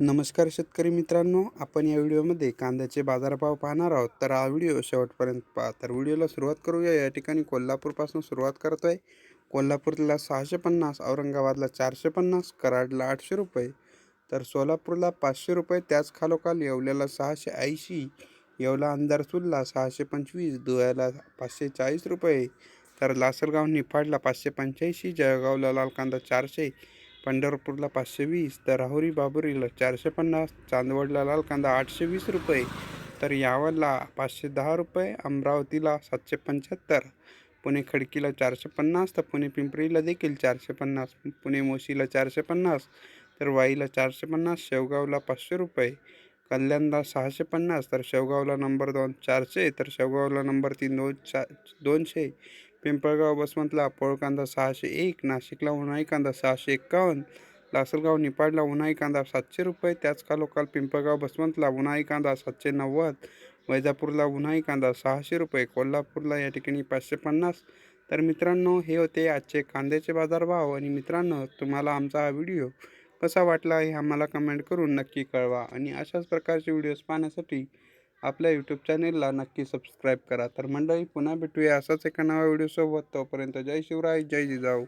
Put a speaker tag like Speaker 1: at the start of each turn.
Speaker 1: नमस्कार शेतकरी मित्रांनो आपण या व्हिडिओमध्ये कांद्याचे बाजारभाव पाहणार आहोत. तर हा व्हिडिओ शेवटपर्यंत पहा. तर व्हिडिओला सुरुवात करूया. या ठिकाणी कोल्हापूरपासून सुरुवात करतो आहे कोल्हापूरला सहाशे पन्नास औरंगाबादला चारशे पन्नास कराडला आठशे रुपये तर सोलापूरला पाचशे रुपये त्याच खालोखाल येवल्याला सहाशे ऐंशी येवला अंधारसूरला सहाशे पंचवीस धुळ्याला पाचशे चाळीस रुपये तर लासलगाव निफाडला पाचशे पंच्याऐंशी जळगावला लाल कांदा चारशे पंढरपूरला पाचशे वीस तर राहुरी बाबुरीला चारशे पन्नास चांदवडला लाल कांदा आठशे वीस रुपये तर यावलला पाचशे दहा रुपये अमरावतीला सातशे पंच्याहत्तर पुणे खडकीला चारशे पन्नास तर पुणे पिंपरीला देखील चारशे पन्नास पुणे मोशीला चारशे पन्नास तर वाईला चारशे पन्नास शेवगावला पाचशे रुपये कल्याणला सहाशे पन्नास तर शेवगावला नंबर दोन चारशे तर शेवगावला नंबर तीन दोन चा दोनशे पिंपळगाव बसवंतला पोळ कांदा सहाशे एक नाशिकला उन्हाळी कांदा सहाशे एक्कावन्न लासलगाव निपाडला उन्हाळी कांदा सातशे रुपये त्याच खालोखाल पिंपळगाव बसवंतला उन्हाळी कांदा सातशे नव्वद वैजापूरला उन्हाळी कांदा सहाशे रुपये कोल्हापूरला या ठिकाणी पाचशे पन्नास. तर मित्रांनो हे होते आजचे कांद्याचे बाजारभाव आणि मित्रांनो तुम्हाला आमचा हा व्हिडिओ कसा वाटला हे आम्हाला कमेंट करून नक्की कळवा. आणि अशाच प्रकारचे व्हिडिओज पाहण्यासाठी आपल्या यूट्यूब चॅनेलला नक्की सबस्क्राईब करा. तर मंडळी पुन्हा भेटूया असाच एका नव्या व्हिडिओसोबत तोपर्यंत जय शिवराय जय जिजाऊ.